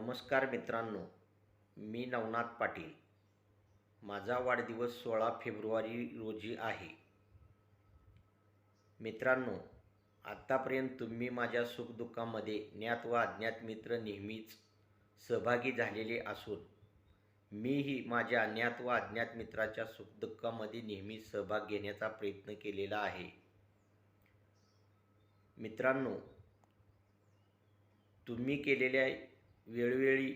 नमस्कार मित्रांनो मी नवनाथ पाटील. माझा वाढदिवस सोळा फेब्रुवारी रोजी आहे. मित्रांनो आत्तापर्यंत तुम्ही माझ्या सुखदुःखामध्ये ज्ञात व अज्ञात मित्र नेहमीच सहभागी झालेले असून मीही माझ्या ज्ञात व अज्ञात मित्राच्या सुखदुःखामध्ये नेहमी सहभाग घेण्याचा प्रयत्न केलेला आहे. मित्रांनो तुम्ही केलेल्या वेळोवेळी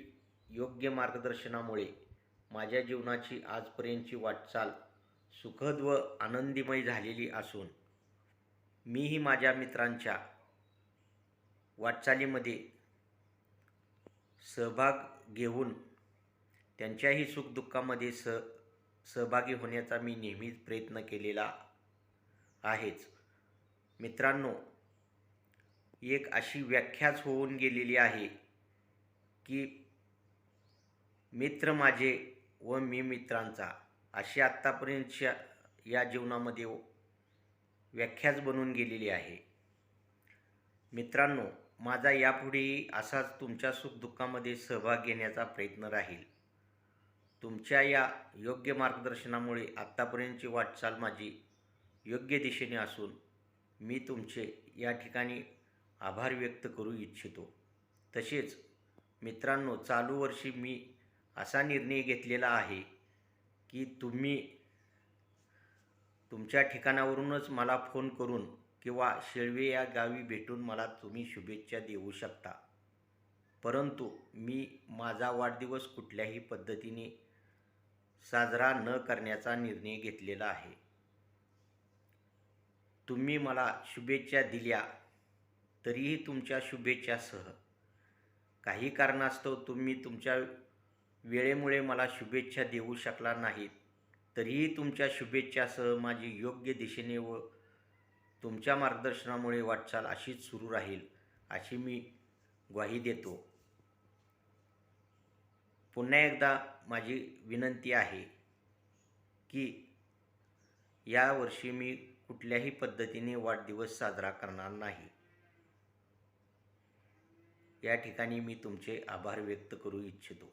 योग्य मार्गदर्शनामुळे माझ्या जीवनाची आजपर्यंतची वाटचाल सुखद व आनंदीमय झालेली असून मीही माझ्या मित्रांच्या वाटचालीमध्ये सहभाग घेऊन त्यांच्याही सुखदुःखामध्ये स सहभागी होण्याचा मी नेहमीच प्रयत्न केलेला आहेच. मित्रांनो एक अशी व्याख्याच होऊन गेलेली आहे. की मित्र माझे व मी मित्रांचा अशी आत्तापर्यंतच्या या जीवनामध्ये व्याख्याच बनून गेलेली आहे. मित्रांनो माझा यापुढेही असाच तुमच्या सुखदुःखामध्ये सहभाग घेण्याचा प्रयत्न राहील. तुमच्या या योग्य मार्गदर्शनामुळे आत्तापर्यंतची वाटचाल माझी योग्य दिशेने असून मी तुमचे या ठिकाणी आभार व्यक्त करू इच्छितो. तसेच मित्रांनो चालू वर्षी मी असा निर्णय घेतलेला आहे की तुम्ही तुमच्या ठिकाणावरूनच मला फोन करून किंवा शेळवे या गावी भेटून मला तुम्ही शुभेच्छा देऊ शकता. परंतु मी माझा वाढदिवस कुठल्याही पद्धतीने साजरा न करण्याचा निर्णय घेतलेला आहे. तुम्ही मला शुभेच्छा दिल्या तरीही तुमच्या शुभेच्छासह काही कारणास्तव तुम्ही तुमच्या वेळेमुळे मला शुभेच्छा देऊ शकला नाहीत. तरीही तुमच्या शुभेच्छासह माझी योग्य दिशेने व तुमच्या मार्गदर्शनामुळे वाटचाल अशीच सुरू राहील अशी मी ग्वाही देतो. पुन्हा एकदा माझी विनंती आहे की यावर्षी मी कुठल्याही पद्धतीने वाढदिवस साजरा करणार नाही. या ठिकाणी मी तुमचे आभार व्यक्त करू इच्छितो.